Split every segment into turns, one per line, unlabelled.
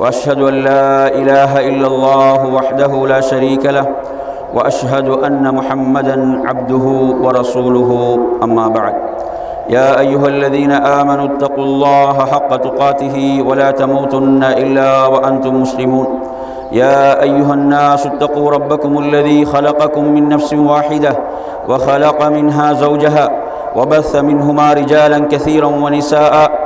وأشهد أن لا إله إلا الله وحده لا شريك له وأشهد أن محمدا عبده ورسوله أما بعد. يا أيها الذين آمنوا اتقوا الله حق تقاته ولا تموتن إلا وأنتم مسلمون. يا أيها الناس اتقوا ربكم الذي خلقكم من نفس واحدة وخلق منها زوجها وبث منهما رجالا كثيرا ونساء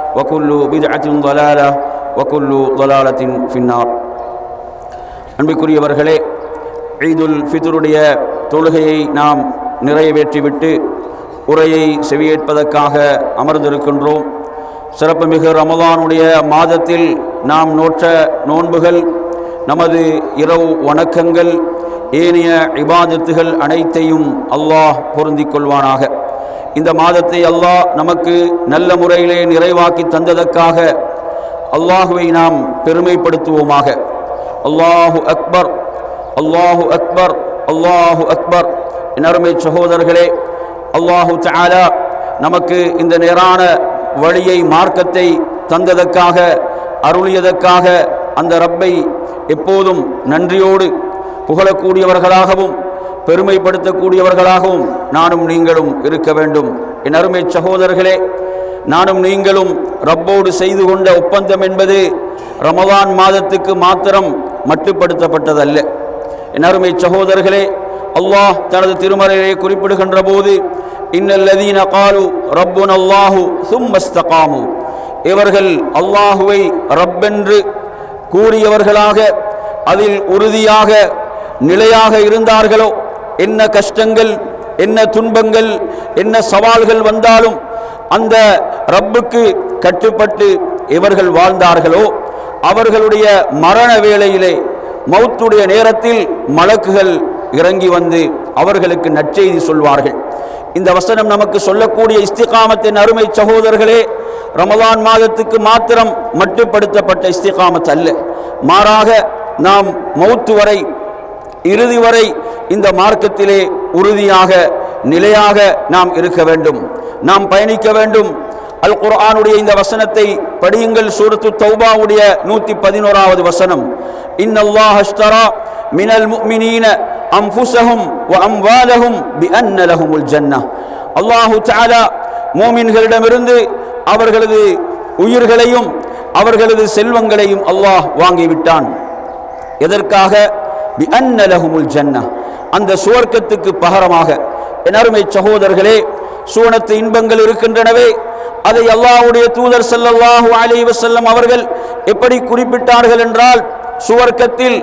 வக்குல்லு பிதாத்தின் தொலாலா வக்குல்லு தொலாலத்தின் பின்னார் அன்புக்குரியவர்களே ஈதுல் ஃபித்ருடைய தொழுகையை நாம் நிறைவேற்றிவிட்டு உரையை செவியேற்பதற்காக அமர்ந்திருக்கின்றோம். சிறப்புமிகு ரமதானுடைய மாதத்தில் நாம் நோற்ற நோன்புகள் நமது இரவு வணக்கங்கள் ஏனைய இபாதத்துகள் அனைத்தையும் அல்லாஹ் பொருந்திக் கொள்வானாக. இந்த மாதத்தை அல்லாஹ் நமக்கு நல்ல முறையிலே நிறைவாக்கி தந்ததற்காக அல்லாஹுவை நாம் பெருமைப்படுத்துவோமாக. அல்லாஹு அக்பர் அல்லாஹு அக்பர் அல்லாஹு அக்பர். என் அருமை சகோதரர்களே அல்லாஹு சாலா நமக்கு இந்த நேரான வழியை மார்க்கத்தை தந்ததற்காக அருளியதற்காக அந்த ரப்பை எப்போதும் நன்றியோடு புகழக்கூடியவர்களாகவும் பெருமைப்படுத்தக்கூடியவர்களாகவும் நானும் நீங்களும் இருக்க வேண்டும். என் அருமை சகோதரர்களே நானும் நீங்களும் ரப்போடு செய்து கொண்ட ஒப்பந்தம் என்பது ரமதான் மாதத்துக்கு மாத்திரம் மட்டுப்படுத்தப்பட்டதல்ல. என் அருமை சகோதரர்களே அல்லாஹ் தனது திருமறையிலே குறிப்பிடுகின்ற போது இன்னல்லதீன காலு ரப்புன் அல்லாஹு சும்மஸ்தகாமு. இவர்கள் அல்லாஹுவை ரப்பென்று கூறியவர்களாக அதில் உறுதியாக நிலையாக இருந்தார்களோ என்ன கஷ்டங்கள் என்ன துன்பங்கள் என்ன சவால்கள் வந்தாலும் அந்த ரப்புக்கு கட்டுப்பட்டு இவர்கள் வாழ்ந்தார்களோ அவர்களுடைய மரண வேளையிலே மௌத்துடைய நேரத்தில் மலக்குகள் இறங்கி வந்து அவர்களுக்கு நற்செய்தி சொல்வார்கள். இந்த வசனம் நமக்கு சொல்லக்கூடிய இஸ்திகாமத்தின் அருமை சகோதரர்களே ரமதான் மாதத்துக்கு மாத்திரம் மட்டுப்படுத்தப்பட்ட இஸ்திகாமத் அல்ல மாறாக நாம் மௌத்து வரை இறுதி வரை இந்த மார்க்கத்திலே உறுதியாக நிலையாக நாம் இருக்க வேண்டும். நாம் பயணிக்க வேண்டும். அல் குர்ஆனுடைய இந்த வசனத்தை படியுங்கள். சூரத்து தௌபாவுடைய நூற்றி பதினோராவது வசனம். இன்னல்லாஹ் அஷ்தரா மினல் முஃமினீன அம்ஃபுஸஹும் வ அம்வாலஹும் பிஅன்ன லஹுமுல் ஜன்னஹ். அல்லாஹு தஆலா மூமின்களிடமிருந்து அவர்களது உயிர்களையும் அவர்களது செல்வங்களையும் அல்லாஹ் வாங்கிவிட்டான். எதற்காக? பிஅன்ன லஹுமுல் ஜன்னah அந்த சுவர்க்கத்துக்கு பகரமாக எனருமை சகோதரர்களே சூனத்து இன்பங்கள் இருக்கின்றனவே அதை அல்லாஹ்வுடைய தூதர் ஸல்லல்லாஹு அலி வசல்லம் அவர்கள் எப்படி குறிப்பிட்டார்கள் என்றால் சுவர்க்கத்தில்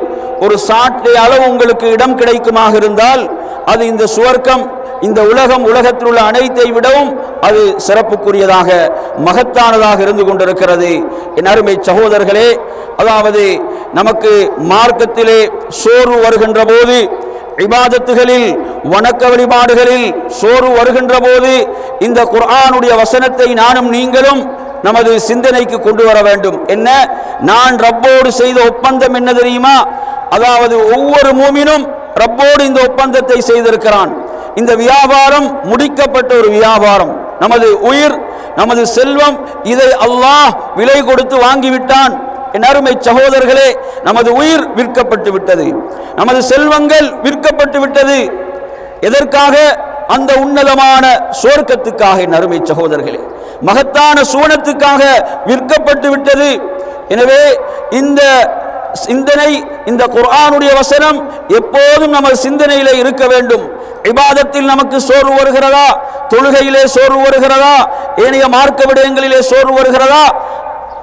ஒரு சாட்டை அளவு உங்களுக்கு இடம் கிடைக்குமாக இருந்தால் அது இந்த சுவர்க்கம் இந்த உலகம் உலகத்தில் உள்ள அனைத்தை விடவும் அது சிறப்புக்குரியதாக மகத்தானதாக இருந்து கொண்டிருக்கிறது. என் அருமை சகோதரர்களே அதாவது நமக்கு மார்க்கத்திலே சோர்வு வருகின்ற போது இபாதத்துகளில் வணக்க வழிபாடுகளில் சோர்வு வருகின்ற போது இந்த குர்ஆனுடைய வசனத்தை நானும் நீங்களும் நமது சிந்தனைக்கு கொண்டு வர வேண்டும். என்ன? நான் ரப்போடு செய்த ஒப்பந்தம் என்ன தெரியுமா? அதாவது ஒவ்வொரு மூமினும் ரப்போடு இந்த ஒப்பந்தத்தை செய்திருக்கிறான். இந்த வியாபாரம் முடிக்கப்பட்ட ஒரு வியாபாரம். நமது உயிர் நமது செல்வம் இதை அல்லாஹ் விலை கொடுத்து வாங்கிவிட்டான். என் அருமை சகோதரர்களே நமது உயிர் விற்கப்பட்டு விட்டது. நமது செல்வங்கள் விற்கப்பட்டு விட்டது. எதற்காக? அந்த உன்னதமான சோர்க்கத்துக்காக என் அருமை சகோதரர்களே. மகத்தான சூனத்துக்காக விற்கப்பட்டு விட்டது. எனவே இந்த சிந்தனை இந்த குர்ஆனுடைய வசனம் எப்போதும் நமது சிந்தனையிலே இருக்க வேண்டும். இபாதத்தில் நமக்கு சோர்வு வருகிறதா? தொழுகையிலே சோர்வு வருகிறதா? ஏனைய மார்க்க விடயங்களிலே சோர்வு வருகிறதா?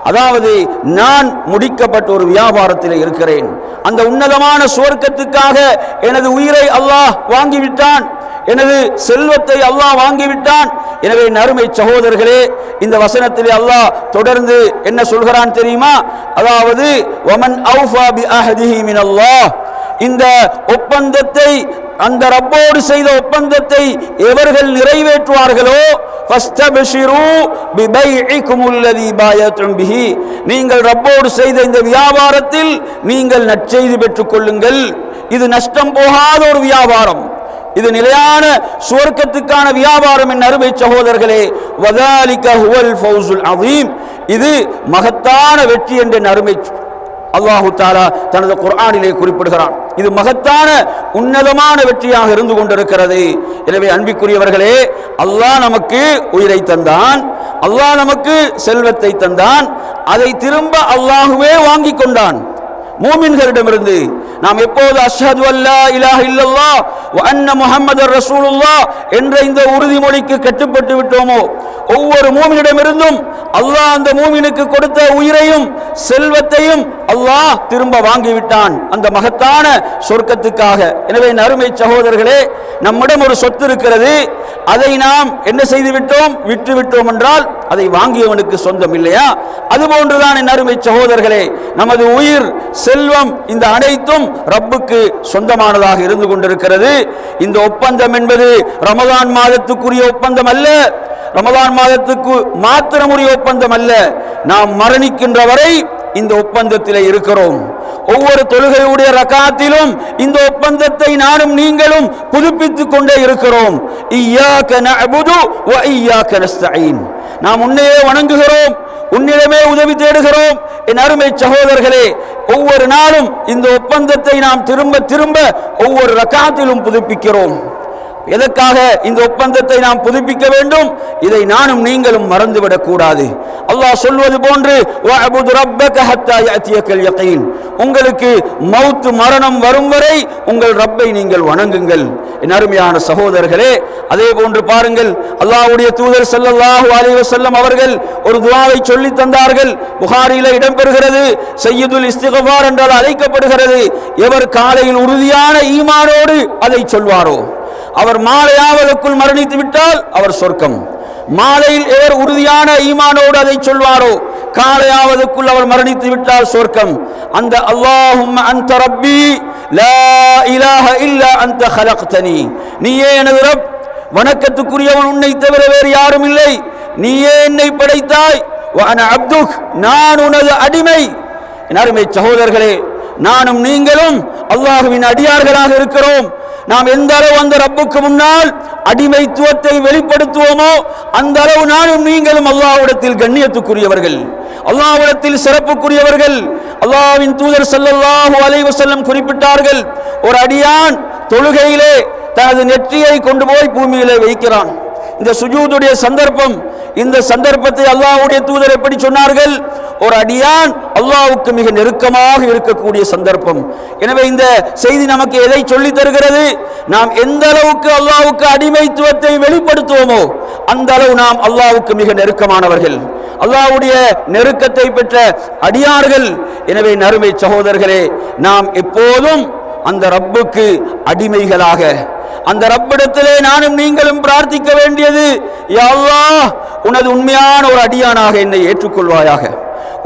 அதாவது நான் முடிக்கப்பட்ட ஒரு வியாபாரத்தில் இருக்கிறேன். அந்த உன்னதமான சுவர்க்கத்துக்காக எனது உயிரை அல்லாஹ் வாங்கிவிட்டான். எனது செல்வத்தை அல்லாஹ் வாங்கிவிட்டான். எனவே நறுமை சகோதரர்களே இந்த வசனத்திலே அல்லாஹ் தொடர்ந்து என்ன சொல்கிறான் தெரியுமா? அதாவது ஒமன் அவுஃபா பி அஹதிஹி இந்த ஒப்பந்தத்தை அந்த ரப்போடு செய்த ஒப்பந்தத்தை எவர்கள் நிறைவேற்றுவார்களோ நீங்கள் ரப்போடு செய்த இந்த வியாபாரத்தில் நீங்கள் நற்செய்தி பெற்றுக் கொள்ளுங்கள். இது நஷ்டம் போகாத ஒரு வியாபாரம். இது நிலையான சுவர்க்கத்துக்கான வியாபாரம் என் அருமை சகோதரர்களே. வதாலிக ஹுவல் ஃபௌசுல் அதீம் இது மகத்தான வெற்றி என்ற என் அருமை அல்லாஹு தாலா தனது குர்ஆனிலே குறிப்பிடுகிறான். இது மகத்தான உன்னதமான வெற்றியாக இருந்து கொண்டிருக்கிறது. எனவே அன்பிக்குரியவர்களே அல்லாஹ் நமக்கு உயிரை தந்தான். அல்லாஹ் நமக்கு செல்வத்தை தந்தான். அதை திரும்ப அல்லாஹுவே வாங்கி கொண்டான். மூமின்களிடமிருந்து நாம் எப்போது அஷது அல்லா இலாஹ இல்லல்லாஹ் அன்ன முஹம்மதர் ரசூலுல்லா என்ற இந்த உறுதிமொழிக்கு கட்டுப்பட்டு விட்டோமோ? ஒவ்வொரு மூமினிடமிருந்தும் அல்லாஹ் அந்த மூமினுக்கு கொடுத்த உயிரையும் செல்வத்தையும் அல்லாஹ் திரும்ப வாங்கிவிட்டான். அந்த மகத்தான சொர்க்கத்துக்காக. எனவே நறுமை சகோதரர்களே நம்மிடம் ஒரு சொத்து இருக்கிறது. அதை நாம் என்ன செய்து விட்டோம் விட்டு விட்டோம் என்றால் அதை வாங்கியவனுக்கு சொந்தம் இல்லையா? அதுபோன்றுதான் என் அருமை சகோதரர்களே நமது உயிர் செல்வம் இந்த அனைத்தும் ரப்புக்கு சொந்தமானதாக இருந்து கொண்டிருக்கிறது. இந்த ஒப்பந்தம் என்பது ரமதான் மாதத்துக்குரிய ஒப்பந்தம் அல்ல. ரமதான் மாதத்துக்கு மாத்திரமுரிய ஒப்பந்தம் அல்ல. நாம் மரணிக்கின்ற வரை இந்த ஒப்பந்தத்தில் இருக்கிறோம். ஒவ்வொரு தொழுகையுடைய ரகாத்திலும் இந்த ஒப்பந்தத்தை நானும் நீங்களும் புதுப்பித்துக் கொண்டே இருக்கிறோம். ஐயா நஅபுது வ இய்யாக நாம் உன்னையே வணங்குகிறோம் உன்னிடமே உதவி தேடுகிறோம். என் அருமை சகோதரர்களே ஒவ்வொரு நாளும் இந்த ஒப்பந்தத்தை நாம் திரும்ப திரும்ப ஒவ்வொரு ரகாத்திலும் புதுப்பிக்கிறோம். எதற்காக இந்த ஒப்பந்தத்தை நாம் புதுப்பிக்க வேண்டும்? இதை நானும் நீங்களும் மறந்துவிடக் கூடாது அல்லாஹ் சொல்வது போன்று உங்களுக்கு மௌத்து மரணம் வரும் வரை உங்கள் ரப்பை நீங்கள் வணங்குங்கள். என் அருமையான சகோதரர்களே அதே போன்று பாருங்கள் அல்லாஹ்வுடைய தூதர் ஸல்லல்லாஹு அலைஹி வஸல்லம் அவர்கள் ஒரு துவாவை சொல்லி தந்தார்கள். புகாரில இடம்பெறுகிறது சையதுல் இஸ்திக்ஃபார் என்றால் அழைக்கப்படுகிறது. எவர் காலையில் உறுதியான ஈமானோடு அதை சொல்வாரோ? அவர் மாலையாவதற்குள் மரணித்து விட்டால் அவர் சொர்க்கம். மாலையில் எவர் உறுதியான ஈமானோடு அதை சொல்வாரோ? காலையாவதற்குள் அவர் மரணித்து விட்டால் சொர்க்கம். அந்த அல்லாஹும் அந்த ரப்பி லா இலாஹ இல்ல அந்த ஹலக்தனி. நீயே எனது ரப் வணக்கத்துக்குரியவன் உன்னை தவிர வேறு யாரும் இல்லை. நீயே என்னை படைத்தாய். அப்துக் நான் உனது அடிமை. என் அருமை சகோதரர்களே நானும் நீங்களும் அல்லாஹுவின் அடியார்களாக இருக்கிறோம். நாம் எந்த அளவு அந்த ரப்புக்கு முன்னால் அடிமைத்துவத்தை வெளிப்படுத்துவோமோ அந்த அளவு நானும் நீங்களும் அல்லாவிடத்தில் கண்ணியத்துக்குரியவர்கள். அல்லாவிடத்தில் சிறப்புக்குரியவர்கள். அல்லாவின் தூதர் ஸல்லல்லாஹு அலைஹி செல்லம் குறிப்பிட்டார்கள் ஒரு அடியான் தொழுகையிலே தனது நெற்றியை கொண்டு போய் பூமியிலே வைக்கிறான். இந்த சுஜூதுடைய சந்தர்ப்பம் இந்த சந்தர்ப்பத்தை அல்லாஹுடைய தூதர் எப்படி சொன்னார்கள்? ஒரு அடியான் அல்லாவுக்கு மிக நெருக்கமாக இருக்கக்கூடிய சந்தர்ப்பம். எனவே இந்த செய்தி நமக்கு எதை சொல்லி தருகிறது? நாம் எந்த அளவுக்கு அல்லாவுக்கு அடிமைத்துவத்தை வெளிப்படுத்துவோமோ அந்த அளவு நாம் அல்லாவுக்கு மிக நெருக்கமானவர்கள். அல்லாவுடைய நெருக்கத்தை பெற்ற அடியார்கள். எனவே நறுமை சகோதரர்களே நாம் எப்போதும் அந்த ரப்புக்கு அடிமைகளாக அந்த ரப்பிடத்திலே நானும் நீங்களும் பிரார்த்திக்க வேண்டியது யா உனது உண்மையான ஒரு அடியானாக என்னை ஏற்றுக்கொள்வாயாக.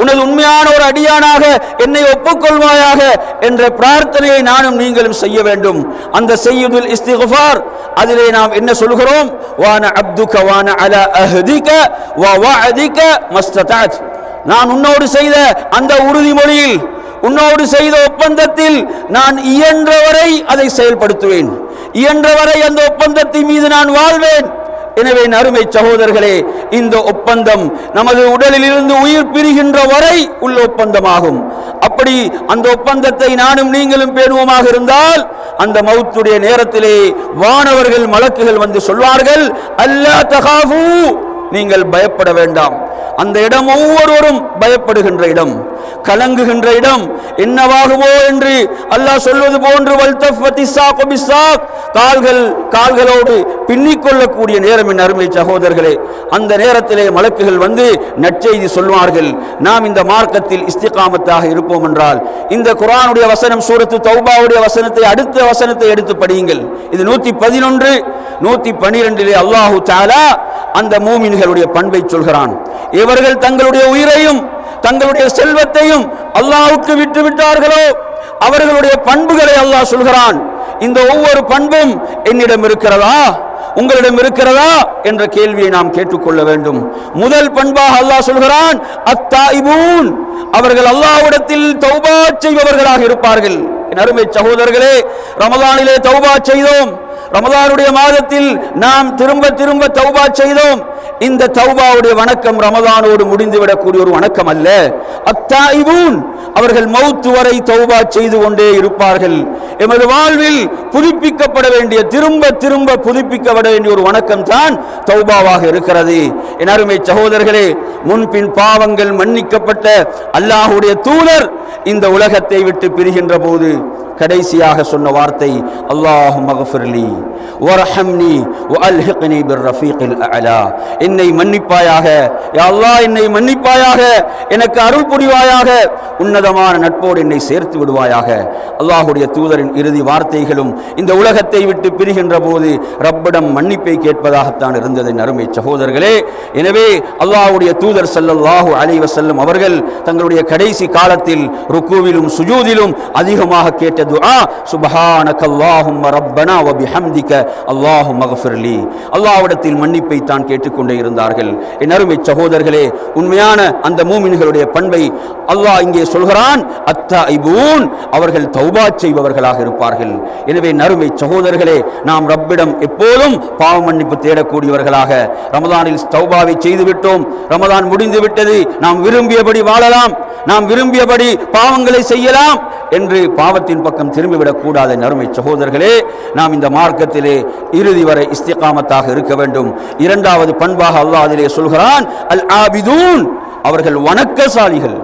உனது உண்மையான ஒரு அடியானாக என்னை ஒப்புக்கொள்வாயாக என்ற பிரார்த்தனையை நானும் நீங்களும் செய்ய வேண்டும். அந்த செய்யுதுல் இஸ்திகுஃபார் அதிலே நாம் என்ன சொல்கிறோம்? வான அப்துக வான அல அஹ்திக வ வஅதிக மஸ்ததாத் நான் உன்னோடு செய்த அந்த உறுதிமொழியில் உன்னோடு செய்த ஒப்பந்தத்தில் நான் இயன்றவரை அதை செயல்படுத்துவேன். இயன்றவரை அந்த ஒப்பந்தத்தின் மீது நான் வாழ்வேன். எனவே அருமை சகோதரர்களே இந்த ஒப்பந்தம் நமது உடலில் இருந்து உயிர் பிரிகின்ற வரை உள்ள ஒப்பந்தமாகும். அப்படி அந்த ஒப்பந்தத்தை நானும் நீங்களும் பேணுவோமாக இருந்தால் அந்த மௌத்துடைய நேரத்திலே வானவர்கள் மலக்குகள் வந்து சொல்வார்கள் அல்லா தகாஃபு. நீங்கள் பயப்பட வேண்டாம். அந்த இடம் ஒவ்வொருவரும் பயப்படுகின்ற இடம் கலங்குகின்ற இடம். என்னவாகுமோ என்று அல்லாஹ் சொல்வது போன்று கால்கள் கால்களோடு பின்னிக் கொள்ளக்கூடிய நேரம் என் அருமை சகோதரர்களே. அந்த நேரத்திலே மலக்குகள் வந்து நற்செய்தி சொல்வார்கள். நாம் இந்த மார்க்கத்தில் இஸ்திகாமத்தாக இருப்போம் என்றால் இந்த குரானுடைய வசனம் சூரத்து தௌபாவுடைய வசனத்தை அடுத்த வசனத்தை எடுத்து படியுங்கள். இது நூத்தி பதினொன்று நூத்தி பனிரெண்டிலே அல்லாஹு தாலா அந்த மூமின்களுடைய பண்பை சொல்கிறான். இவர்கள் தங்களுடைய உயிரையும் தங்களுடைய செல்வத்தையும் அல்லாவுக்கு விட்டு விட்டார்களோ? அவர்களுடைய பண்புகளை அல்லாஹ் சொல்கிறான். இந்த ஒவ்வொரு பண்பும் என்னிடம் இருக்கிறதா? உங்களிடம் இருக்கிறதா? என்ற கேள்வியை நாம் கேட்டுக்கொள்ள வேண்டும். முதல் பண்பாக அல்லாஹ் சொல்கிறான் அத்தாயிபூன். அவர்கள் அல்லாஹ்விடத்தில் தௌபா செய்பவர்களாக இருப்பார்கள். என் அருமை சகோதரர்களே ரமலானிலே தௌபா செய்தோம். ரமதானுடைய மாதத்தில் நாம் திரும்ப திரும்ப தௌபா செய்தோம். இந்த தௌபாவுடைய வணக்கம் ரமதானோடு முடிந்துவிடக்கூடிய ஒரு வணக்கம் அல்ல. அத்தாயிபூன் அவர்கள் மௌத்து வரை தௌபா செய்து கொண்டே இருப்பார்கள். எமது வாழ்வில் புதுப்பிக்கப்பட வேண்டிய திரும்ப திரும்ப புதுப்பிக்கப்பட வேண்டிய ஒரு வணக்கம் தான் தௌபாவாக இருக்கிறது. என் அருமை சகோதரர்களே முன்பின் பாவங்கள் மன்னிக்கப்பட்ட அல்லாஹுடைய தூதர் இந்த உலகத்தை விட்டு பிரிகின்ற போது கடைசியாக சொன்ன வார்த்தை அல்லாஹு மகஃபிர்லி வரஹம்னி பிர் பிர்ரஃபீகில் அலா என்னை மன்னிப்பாயாக யா அல்லாஹ் என்னை மன்னிப்பாயாக எனக்கு அருள் புரிவாயாக உன்னதமான நட்போடு என்னை சேர்த்து விடுவாயாக. அல்லாஹுடைய தூதரின் இறுதி வார்த்தைகளும் இந்த உலகத்தை விட்டு பிரிகின்ற போது ரப்பிடம் மன்னிப்பை கேட்பதாகத்தான் இருந்தது. அருமை சகோதரர்களே எனவே அல்லாஹுடைய தூதர் சல்லல்லாஹு அலைவசல்லம் அவர்கள் தங்களுடைய கடைசி காலத்தில் ருக்குவிலும் சுஜூதிலும் அதிகமாக கேட்டது துஆ சுபஹானக அல்லாஹும்ம ரப்பனா வ பிஹம்திக அல்லாஹும்ம மக்ஃபிர்லி அல்லாஹ்விடத்தில் மன்னிப்பை தான் கேட்டுக்கொண்டே இருந்தார்கள். என் அருமை சகோதரர்களே உண்மையான அந்த மூமின்களுடைய பண்பை அல்லாஹ் இங்கே சொல்கிறான் அத்தாயிபூன் அவர்கள் தௌபா செய்பவர்களாக இருப்பார்கள். எனவே நறுமை சகோதரர்களே நாம் ரப்பிடம் எப்போதும் பாவ மன்னிப்பு தேடக்கூடியவர்களாக ரமதானில் தௌபாவை செய்துவிட்டோம். ரமதான் முடிந்து விட்டது நாம் விரும்பியபடி வாழலாம். நாம் விரும்பியபடி பாவங்களை செய்யலாம் என்று பாவத்தின் பக்கம் பக்கம் திரும்பிவிடக்கூடாது நறுமை சகோதரர்களே. நாம் இந்த மார்க்கத்திலே இறுதி வரை இஸ்திகாமத்தாக இருக்க வேண்டும். இரண்டாவது பண்பாக அல்லாஹ் அதிலே சொல்கிறான் அல் ஆபிதூன் அவர்கள் வணக்கசாலிகள்.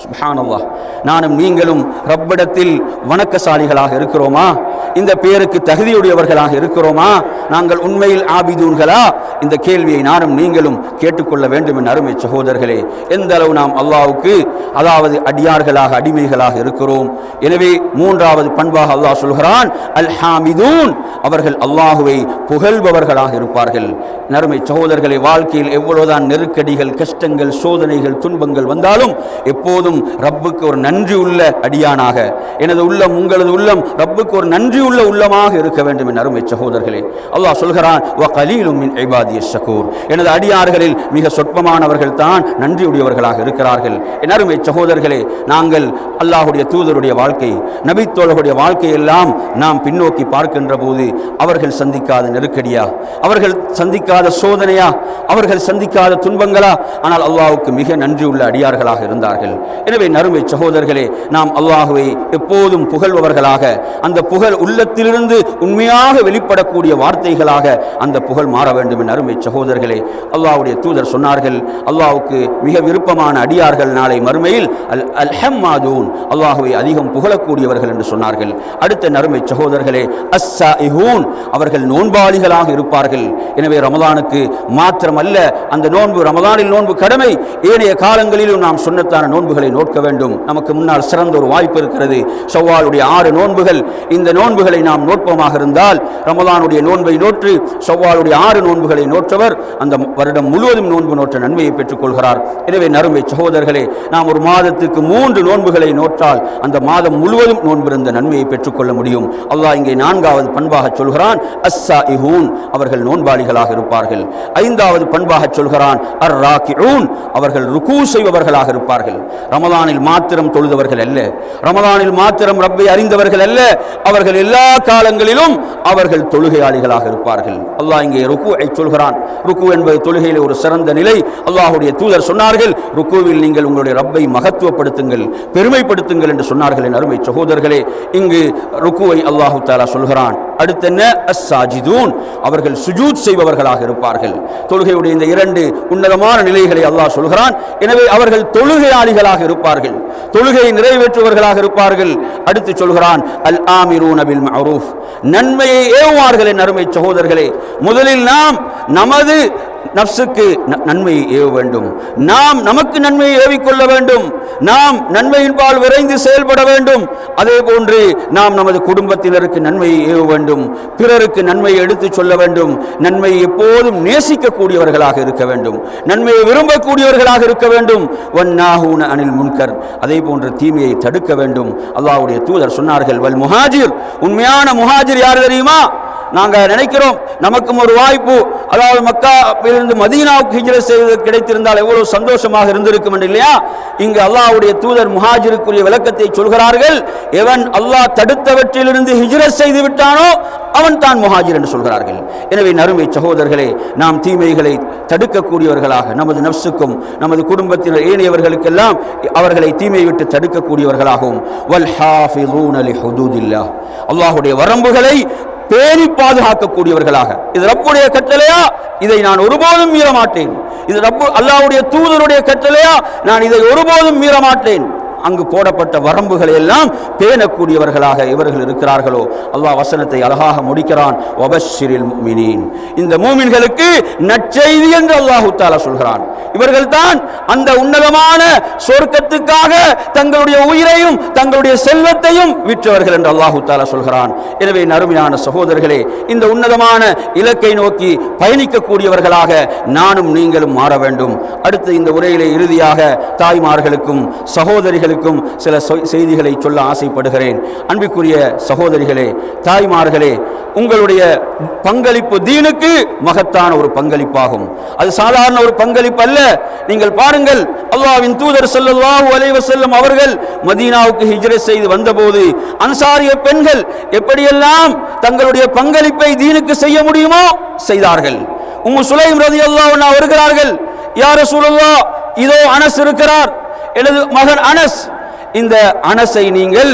சுப்ஹானல்லாஹ். நானும் நீங்களும் ரப்பிடத்தில் வணக்கசாலிகளாக இருக்கிறோமா? இந்த பேருக்கு தகுதியுடையவர்களாக இருக்கிறோமா? நாங்கள் உண்மையில் ஆபிதூன்களா? இந்த கேள்வியை நானும் நீங்களும் கேட்டுக்கொள்ள வேண்டும் என் அருமை சகோதரர்களே. எந்த அளவு நாம் அல்லாவுக்கு அதாவது அடியார்களாக அடிமைகளாக இருக்கிறோம்? எனவே மூன்றாவது பண்பாக அல்லாஹ் சொல்கிறான் அல் ஹாமிதூன் அவர்கள் அல்லாஹுவை புகழ்பவர்களாக இருப்பார்கள். நறுமை சகோதரர்களை வாழ்க்கையில் எவ்வளவுதான் நெருக்கடிகள் கஷ்டங்கள் சோதனைகள் துன்பங்கள் வந்தாலும் எப்போது எப்போதும் ரப்புக்கு ஒரு நன்றி உள்ள அடியானாக. எனது உள்ளம் உங்களது உள்ளம் ரப்புக்கு ஒரு நன்றி உள்ள உள்ளமாக இருக்க வேண்டும் என் அருமை சகோதரர்களே. அல்லாஹ் சொல்கிறான் வ கலீலும் மின் ஷகூர். எனது அடியார்களில் மிக சொற்பமானவர்கள் தான் நன்றியுடையவர்களாக இருக்கிறார்கள். என் அருமை சகோதரர்களே நாங்கள் அல்லாஹுடைய தூதருடைய வாழ்க்கை நபித்தோழர்களுடைய வாழ்க்கையெல்லாம் நாம் பின்னோக்கி பார்க்கின்ற போது அவர்கள் சந்திக்காத நெருக்கடியா? அவர்கள் சந்திக்காத சோதனையா? அவர்கள் சந்திக்காத துன்பங்களா? ஆனால் அல்லாவுக்கு மிக நன்றி உள்ள அடியார்களாக இருந்தார்கள். எனவே நறுமை சகோதரர்களே நாம் அல்லாஹுவை எப்போதும் புகழ்பவர்களாக அந்த புகழ் உள்ளத்திலிருந்து உண்மையாக வெளிப்படக்கூடிய வார்த்தைகளாக அந்த புகழ் மாற வேண்டும் என் அருமை சகோதரர்களே. அல்லாவுடைய தூதர் சொன்னார்கள் அல்லாவுக்கு மிக விருப்பமான அடியார்கள் நாளை மறுமையில் அல் அல் ஹம்மாதூன் அல்லாஹுவை அதிகம் புகழக்கூடியவர்கள் என்று சொன்னார்கள். அடுத்த நறுமை சகோதரர்களே அஸ்ஸாஇஹூன் அவர்கள் நோன்பாளிகளாக இருப்பார்கள். எனவே ரமதானுக்கு மாத்திரமல்ல அந்த நோன்பு ரமதானில் நோன்பு கடமை. ஏனைய காலங்களிலும் நாம் சொன்னத்தான நோன்புகள் நோக்க வேண்டும். நமக்கு முன்னால் சிறந்த ஒரு வாய்ப்பு இருக்கிறது. ஷவ்வாலுடைய ஆறு நோன்புகள். இந்த நோன்புகளை நாம் நோட்பமாக இருந்தால் ரமதானுடைய நோன்பை நோற்று ஷவ்வாலுடைய ஆறு நோன்புகளை நோற்றவர் அந்த வருடம் முழுவதும் நோன்பு நோற்ற நன்மையை பெற்றுக் கொள்கிறார் எனவே நறுமை சகோதரர்களே நாம் ஒரு மாதத்துக்கு மூன்று நோன்புகளை நோற்றால் அந்த மாதம் முழுவதும் நோன்பிருந்த நன்மையை பெற்றுக்கொள்ள முடியும். அல்லாஹ் இங்கே நான்காவது பண்பாக சொல்கிறான் அஸ்ஸா இஹூன் அவர்கள் நோன்பாளிகளாக இருப்பார்கள். ஐந்தாவது பண்பாக சொல்கிறான் அர் ராக்கிஊன் அவர்கள் ருக்கு செய்பவர்களாக இருப்பார்கள். ரமதானில் மாத்திரம் தொழுதவர்கள் அல்ல. ரமதானில் மாத்திரம் ரப்பை அறிந்தவர்கள் அல்ல. அவர்கள் எல்லா காலங்களிலும் அவர்கள் தொழுகையாளிகளாக இருப்பார்கள். அல்லாஹ் இங்கே ருக்குவை சொல்கிறான். ருக்கு என்பது தொழுகையில் ஒரு சிறந்த நிலை. அல்லாஹுடைய தூதர் சொன்னார்கள் ருக்குவில் நீங்கள் உங்களுடைய ரப்பை மகத்துவப்படுத்துங்கள் பெருமைப்படுத்துங்கள் என்று சொன்னார்கள் என் அருமை சகோதரர்களே. இங்கு ருக்குவை அல்லாஹு தாலா சொல்கிறான். அடுத்து என்ன அஸ்ஸாஜிதூன் அவர்கள் சுஜூத் செய்பவர்களாக இருப்பார்கள். தொழுகையுடைய இந்த இரண்டு உன்னதமான நிலைகளை அல்லாஹ் சொல்கிறான். எனவே அவர்கள் தொழுகையாளிகளாக இருப்பார்கள். தொழுகை நிறைவேற்றுவர்களாக இருப்பார்கள். அடுத்து சொல்கிறான் அல் ஆமிரூன பில் நன்மையை ஏவுவார்கள் என் அருமை சகோதரர்களே. முதலில் நாம் நமது நப்சுக்கு நன்மை ஏவ வேண்டும். நாம் நமக்கு நன்மையை ஏவிக்கொள்ள வேண்டும். நாம் நன்மையின் பால் விரைந்து செயல்பட வேண்டும். அதே போன்று நாம் நமது குடும்பத்தினருக்கு நன்மையை ஏவ வேண்டும். பிறருக்கு நன்மையை எடுத்துச் சொல்ல வேண்டும். நன்மையை எப்போதும் நேசிக்கக்கூடியவர்களாக இருக்க வேண்டும். நன்மையை விரும்பக்கூடியவர்களாக இருக்க வேண்டும். வன்னாஹூன அனில் முன்கர். அதே போன்று தீமையை தடுக்க வேண்டும். அல்லாவுடைய தூதர் சொன்னார்கள் வல் முஹாஜிர். உண்மையான முஹாஜிர் யார் தெரியுமா? நாங்கள் நினைக்கிறோம் நமக்கும் ஒரு வாய்ப்பு. அதாவது மக்காவிலிருந்து மதீனாவுக்கு ஹிஜ்ரத் செய்வது கிடைத்திருந்தால் எவ்வளவு சந்தோஷமாக இருந்திருக்கும் என்று இல்லையா? இங்கு அல்லாஹ்வுடைய தூதர் முஹாஜிருக்குரிய விளக்கத்தை சொல்கிறார்கள் எவன் அல்லாஹ் தடுத்தவற்றிலிருந்து ஹிஜ்ரத் செய்து விட்டானோ அவன் தான் முஹாஜிர் என்று சொல்கிறார்கள். எனவே நறுமை சகோதரர்களே நாம் தீமைகளை தடுக்கக்கூடியவர்களாக நமது நப்சுக்கும் நமது குடும்பத்தினர் ஏனையவர்களுக்கெல்லாம் அவர்களை தீமை விட்டு தடுக்கக்கூடியவர்களாகவும் வல் ஹாஃபிதூன லி ஹுதூதில்லாஹ் அல்லாஹுடைய வரம்புகளை பேணி பாதுகாக்கக்கூடியவர்களாக. இது ரப்புடைய கட்டளையா? இதை நான் ஒருபோதும் மீற மாட்டேன் இது ரப்பு அல்லாவுடைய தூதருடைய கட்டளையா? நான் இதை ஒருபோதும் மீற மாட்டேன் அங்கு போடப்பட்ட வரம்புகளை எல்லாம் பேணக்கூடியவர்களாக இவர்கள் இருக்கிறார்களோ? அல்லாஹ் வசனத்தை அழகாக முடிக்கிறான். இந்த மூமின்களுக்கு நற்செய்தி என்று அல்லாஹு தாலா சொல்கிறான். இவர்கள் தான் அந்த உன்னதமான சொர்க்கத்துக்காக தங்களுடைய உயிரையும் தங்களுடைய செல்வத்தையும் விற்றவர்கள் என்று அல்லாஹு தாலா சொல்கிறான். எனவே நறுமையான சகோதரர்களே இந்த உன்னதமான இலக்கை நோக்கி பயணிக்கக்கூடியவர்களாக நானும் நீங்களும் மாற வேண்டும். அடுத்து இந்த உரையிலே இறுதியாக தாய்மார்களுக்கும் சகோதரிகளுக்கும் சில செய்திகளை சொல்ல ஆசைப்படுகிறேன். அன்பிற்குரிய சகோதரிகளே தாய்மார்களே உங்களுடைய பங்களிப்பு தீனுக்கு மகத்தான ஒரு பங்களிப்பாகும். அது சாதாரண ஒரு பங்களிப்பு அல்ல. நீங்கள் பாருங்கள் அல்லாவின் தூதர் ஸல்லல்லாஹு அலைவ செல்லும் அவர்கள் மதீனாவுக்கு ஹிஜ்ரை செய்து வந்தபோது அன்சாரிய பெண்கள் எப்படியெல்லாம் தங்களுடைய பங்களிப்பை தீனுக்கு செய்ய முடியுமோ செய்தார்கள். உம்மு சுலைம் ரலியல்லாஹு வருகிறார்கள் யார ரசூலுல்லாஹ் இதோ அனஸ் இருக்கிறார் எனது மகன் அனஸ். இந்த அனஸை நீங்கள்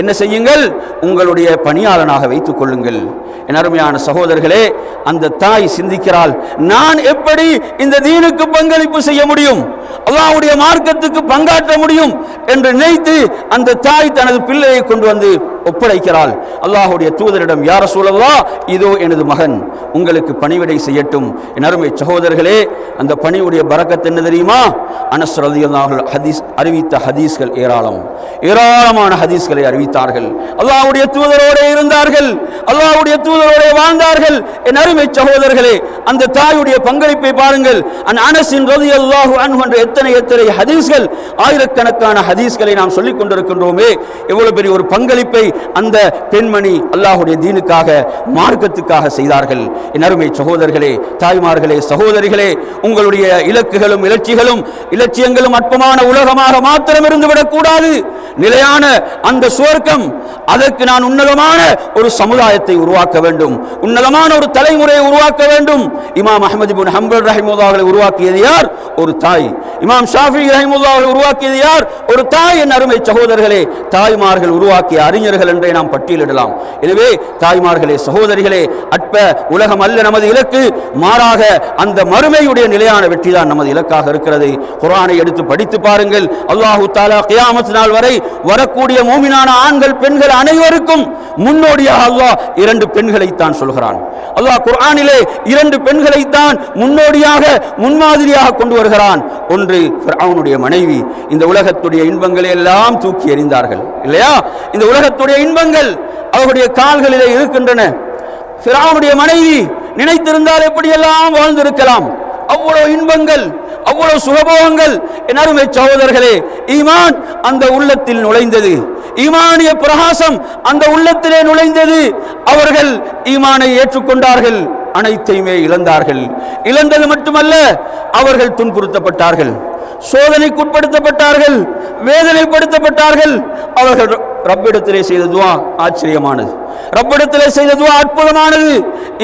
என்ன செய்யுங்கள்? உங்களுடைய பணியாளனாக வைத்துக் கொள்ளுங்கள். என் அருமையான சகோதரர்களே அந்த தாய் சிந்திக்கிறாள் நான் எப்படி இந்த தீனுக்கு பங்களிப்பு செய்ய முடியும்? அல்லாவுடைய மார்க்கத்துக்கு பங்காற்ற முடியும்? என்று நினைத்து அந்த தாய் தனது பிள்ளையை கொண்டு வந்து ஒப்படைக்கிறாள். அல்லாஹ்வுடைய தூதரிடம் யார சூழல்லா இதோ எனது மகன் உங்களுக்கு பணிவிடை செய்யட்டும். என் அருமை சகோதரர்களே அந்த பணியுடைய பறக்கத்து என்ன தெரியுமா? அனஸ் ஹதீஸ் அறிவித்த ஹதீஸ்கள் ஏராளம். ஏராளமான ஹதீஸ்களை அறிவித்தார்கள் அல்லாவுடைய தூதரோட இருந்தார்கள். அல்லாவுடைய தூதரோட வாழ்ந்தார்கள். என் அருமை சகோதரர்களே அந்த தாயுடைய பங்களிப்பை பாருங்கள். அன் அனசின் ரதி அல்லாஹு என்ற எத்தனை எத்தனை ஹதீஸ்கள் ஆயிரக்கணக்கான ஹதீஸ்களை நாம் சொல்லிக் கொண்டிருக்கின்றோமே. எவ்வளவு பெரிய ஒரு பங்களிப்பை அந்த பெண்மணி அல்லாஹுடைய தீனுக்காக மார்க்கத்துக்காக செய்தார்கள். என் அருமை சகோதரர்களே தாய்மார்களே சகோதரிகளே உங்களுடைய இலக்குகளும் இலட்சிகளும் இலட்சியங்களும் அற்பமான உலகமாக மாத்திரம் இருந்து விடக்கூடாது. நிலையான அந்த சுவர்க்கம் அதற்கு நான் உன்னதமான ஒரு சமுதாயத்தை உருவாக்க வேண்டும். உன்னதமான ஒரு தலைமுறையை உருவாக்க வேண்டும். இமாம் அஹமது பின் ஹம்பல் ரஹிமுல்லா அவர்களை உருவாக்கியது யார்? ஒரு தாய். இமாம் ஷாஃபி ரஹிமுல்லா அவர்களை உருவாக்கியது யார்? ஒரு தாய். என் அருமை சகோதரர்களே தாய்மார்கள் உருவாக்கிய அறிஞர்கள் என்றே நாம் பட்டியலிடலாம். எனவே தாய்மார்களே சகோதரிகளே அற்ப உலகம் அல்ல நமது இலக்கு. மாறாக அந்த மறுமையுடைய நிலையான வெற்றி தான் நமது இலக்காக இருக்கிறது. குரானை எடுத்து படித்து பாருங்கள். அல்லாஹு தாலா கியாமத் நாள் வரை வரக்கூடிய மூமினான ஆண்கள் பெண்கள் அனைவருக்கும் முன்னோடியாக அல்லாஹ் இரண்டு பெண்களை தான் சொல்கிறான். அல்லாஹ் குர்ஆனிலே இரண்டு பெண்களை தான் முன்னோடியாக முன்மாதிரியாக கொண்டு வருகிறான். ஒன்று அவனுடைய மனைவி. இந்த உலகத்துடைய இன்பங்களை எல்லாம் தூக்கி எறிந்தார்கள். இல்லையா? இந்த உலகத்துடைய இன்பங்கள் அவருடைய கால்களிலே இருக்கின்றன. ஃபிரௌனுடைய மனைவி நினைத்திருந்தால் எப்படியெல்லாம் வாழ்ந்திருக்கலாம்? அவ்வளவு இன்பங்கள் அவ்வளவு சுகபோகங்கள். என் அருமை சகோதரர்களே ஈமான் அந்த உள்ளத்தில் நுழைந்தது. ஈமானிய பிரகாசம் அந்த உள்ளத்திலே நுழைந்தது. அவர்கள் ஈமானை ஏற்றுக்கொண்டார்கள் அனைத்தையுமே இழந்தார்கள். இழந்தது மட்டுமல்ல அவர்கள் துன்புறுத்தப்பட்டார்கள். சோதனைக்குட்படுத்தப்பட்டார்கள் வேதனைப்படுத்தப்பட்டார்கள். அவர்கள் ரப்பிடத்திலே செய்த துவா ஆச்சரியமானது. ரப்பிடத்திலே செய்த துவா அற்புதமானது.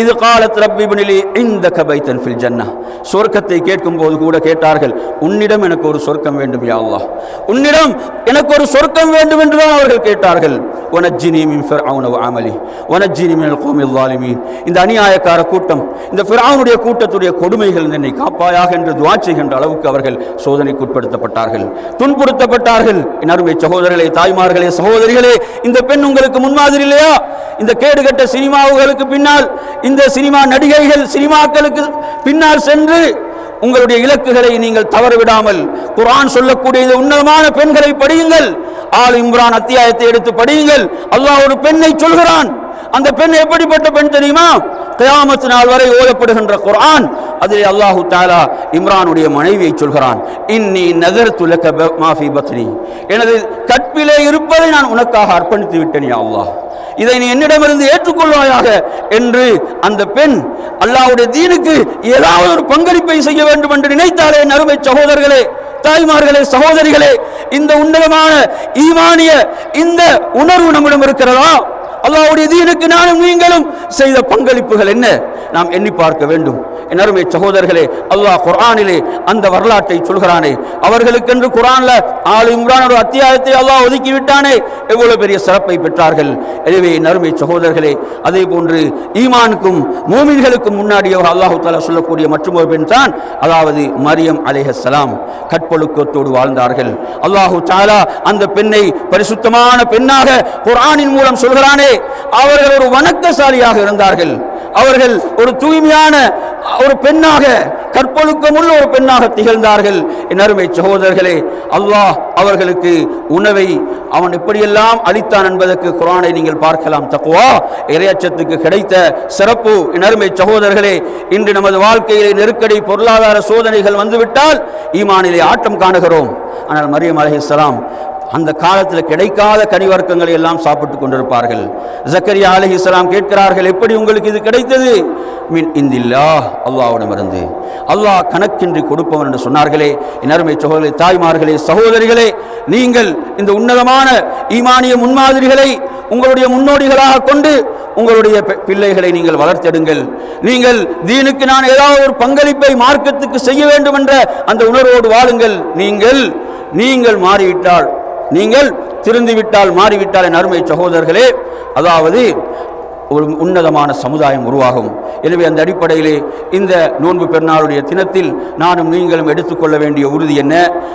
இது காலத் ரப்பிபனிலே இந்த கபைத்தன் ஃபில் ஜன்னா. சொர்க்கத்தை கேட்கும் போது கூட கேட்டார்கள் உன்னிடம் எனக்கு ஒரு சொர்க்கம் வேண்டும் யா அல்லாஹ். உன்னிடம் எனக்கு ஒரு சொர்க்கம் வேண்டும் என்றுதான் அவர்கள் கேட்டார்கள். வனஜ்ஜினி மின் ஃபிர்அவுன அமலி. வனஜ்ஜினி மினல் கௌமில் இந்த அநியாயக்கார கூட்டம் இந்த ஃபிர்அவுனுடைய கூட்டத்துடைய கொடுமைகள் என்னை காப்பாயாக என்று துவா செய்கின்ற அளவுக்கு அவர்கள் சோதனைக்குட்படுத்தப்பட்டார்கள். துன்புறுத்தப்பட்டார்கள். என் அருமை சகோதரர்களே தாய்மார்களே சகோதரிகளே இந்த பெண் உங்களுக்கு முன்மாதிரி இல்லையா? இந்த கேடுகட்ட சினிமாவுகளுக்கு பின்னால் இந்த சினிமா நடிகைகள் சினிமாக்களுக்கு பின்னால் சென்று உங்களுடைய இலக்குகளை நீங்கள் தவறவிடாமல் குரான் சொல்லக்கூடிய இந்த உன்னதமான பெண்களை படியுங்கள். ஆல் இம்ரான் அத்தியாயத்தை எடுத்து படியுங்கள். அல்லாஹ் ஒரு பெண்ணை சொல்கிறான். அந்த பெண் எப்படிப்பட்ட பெண் தெரியுமா? கயாமத்து நாள் வரை ஓதப்படுகின்ற குரான் அதிலே அல்லாஹு தாலா இம்ரானுடைய மனைவியை சொல்கிறான் இன்னி நகர் துலக்க மாஃபி பத்னி. எனது கற்பிலே இருப்பதை நான் உனக்காக அர்ப்பணித்து விட்டேன் யா அல்லாஹ். இதை நீ என்னிடமிருந்து ஏற்றுக்கொள்வாயாக என்று அந்த பெண் அல்லாவுடைய தீனுக்கு ஏதாவது ஒரு பங்களிப்பை செய்ய வேண்டும் என்று நினைத்தாலே நறுமை சகோதரர்களே தாய்மார்களே சகோதரிகளே இந்த உன்னதமான ஈமானிய இந்த உணர்வு நம்மிடம் இருக்கிறதா? அல்லாவுடைய தீனுக்கு நானும் நீங்களும் செய்த பங்களிப்புகள் என்ன? நாம் எண்ணி பார்க்க வேண்டும். என் அருமை சகோதரர்களே அல்லாஹ் குரானிலே அந்த வரலாற்றை சொல்கிறானே. அவர்களுக்கென்று குரான்ல ஆளு இம்ரான் ஒரு அத்தியாயத்தை அல்லாஹ் ஒதுக்கி விட்டானே எவ்வளவு பெரிய சிறப்பை பெற்றார்கள். எனவே என் அருமை சகோதரர்களே அதே போன்று ஈமானுக்கும் மூமின்களுக்கும் முன்னாடி அல்லாஹு தாலா சொல்லக்கூடிய மற்றொரு பெண் தான் அதாவது மரியம் அலேஹலாம் கற்பொழுக்கத்தோடு வாழ்ந்தார்கள். அல்லாஹு தாலா அந்த பெண்ணை பரிசுத்தமான பெண்ணாக குர்ஆனின் மூலம் சொல்கிறானே. அவர்கள் ஒரு வணக்கசாலியாக இருந்தார்கள். அவர்கள் ஒரு தூய்மையான ஒரு பெண்ணாக கற்பொழுக்கமுள்ள ஒரு பெண்ணாக திகழ்ந்தார்கள். என் அருமை சகோதரர்களே அல்லாஹ் அவர்களுக்கு உணவை அவன் எப்படியெல்லாம் அளித்தான் என்பதற்கு குரானை நீங்கள் பார்க்கலாம். தக்குவா இரையச்சத்துக்கு கிடைத்த சிறப்பு. என் அருமை சகோதரர்களே இன்று நமது வாழ்க்கையிலே நெருக்கடி பொருளாதார சோதனைகள் வந்துவிட்டால் ஈமானிலே ஆட்டம் காணுகிறோம். ஆனால் மரியம் அலைஹிஸ்ஸலாம் அந்த காலத்தில் கிடைக்காத கனிவர்க்கங்களை எல்லாம் சாப்பிட்டு கொண்டிருப்பார்கள். ஜக்கரியா அலி இஸ்லாம் கேட்கிறார்கள் எப்படி உங்களுக்கு இது கிடைத்தது? மீன் இந்தில்லா அல்லாவிடமிருந்து அல்லாஹ் கணக்கின்றி கொடுப்பவன் என்று சொன்னார்களே என் அருமை சகோதரி தாய்மார்களே சகோதரிகளே நீங்கள் இந்த உன்னதமான ஈமானிய முன்மாதிரிகளை உங்களுடைய முன்னோடிகளாக கொண்டு உங்களுடைய பிள்ளைகளை நீங்கள் வளர்த்தெடுங்கள். நீங்கள் தீனுக்கு நான் ஏதாவது ஒரு பங்களிப்பை மார்க்கத்துக்கு செய்ய வேண்டும் என்ற அந்த உணர்வோடு வாழுங்கள். நீங்கள் நீங்கள் மாறிவிட்டால் நீங்கள் திருந்திவிட்டால் மாறிவிட்டால் என் அருமை சகோதரர்களே அதாவது ஒரு உன்னதமான சமுதாயம் உருவாகும். எனவே அந்த அடிப்படையிலே இந்த நோன்பு பெருநாளுடைய தினத்தில் நானும் நீங்களும் எடுத்துக்கொள்ள வேண்டிய உறுதி என்ன?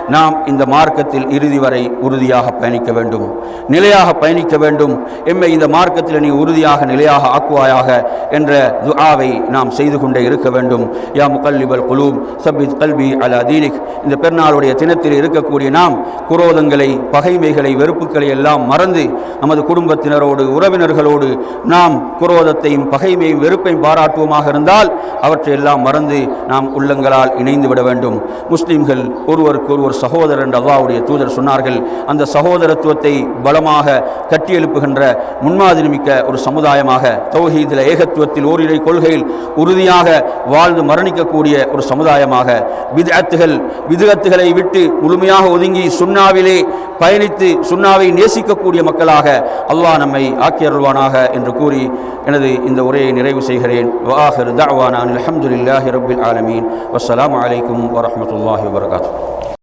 நாம் இந்த மார்க்கத்தில் இறுதி வரை உறுதியாக பயணிக்க வேண்டும். நிலையாக பயணிக்க வேண்டும். எம்மை இந்த மார்க்கத்தில் நீ உறுதியாக நிலையாக ஆக்குவாயாக என்ற துஆவை நாம் செய்து கொண்டே இருக்க வேண்டும். யா முகல்லிபல் குலூம் சபித் கல்வி அலா தீனிக். இந்த பெருநாளுடைய தினத்தில் இருக்கக்கூடிய நாம் குரோதங்களை பகைமைகளை வெறுப்புகளை எல்லாம் மறந்து நமது குடும்பத்தினரோடு உறவினர்களோடு நாம் குரோதத்தையும் பகைமையும் வெறுப்பையும் பாராட்டுவோமாக இருந்தால் அவற்றை எல்லாம் மறந்து நாம் உள்ளங்களால் இணைந்து விட வேண்டும். முஸ்லீம்கள் ஒருவருக்கு ஒருவர் சகோதரர் என்று அல்லாவுடைய தூதர் சொன்னார்கள். அந்த சகோதரத்துவத்தை பலமாக கட்டியெழுப்புகின்ற முன்மாதிரி மிக்க ஒரு சமுதாயமாக தௌஹீதில் ஏகத்துவத்தில் ஓரிரை கொள்கையில் உறுதியாக வாழ்ந்து மரணிக்கக்கூடிய ஒரு சமுதாயமாக விதத்துகள் விதத்துகளை விட்டு முழுமையாக ஒதுங்கி சுண்ணாவிலே பயணித்து சுண்ணாவை நேசிக்கக்கூடிய மக்களாக அல்லாஹ் நம்மை ஆக்கியருள்வானாக என்று கூறி எனது இந்த உரையை நிறைவு செய்கிறேன் வாஹர் தஅவானா அனில் அல்ஹம்துலில்லாஹி ரப்பில் ஆலமீன் வஸ்ஸலாமு அலைக்கும் வரஹ்மத்துல்லாஹி வபரகாத்துஹு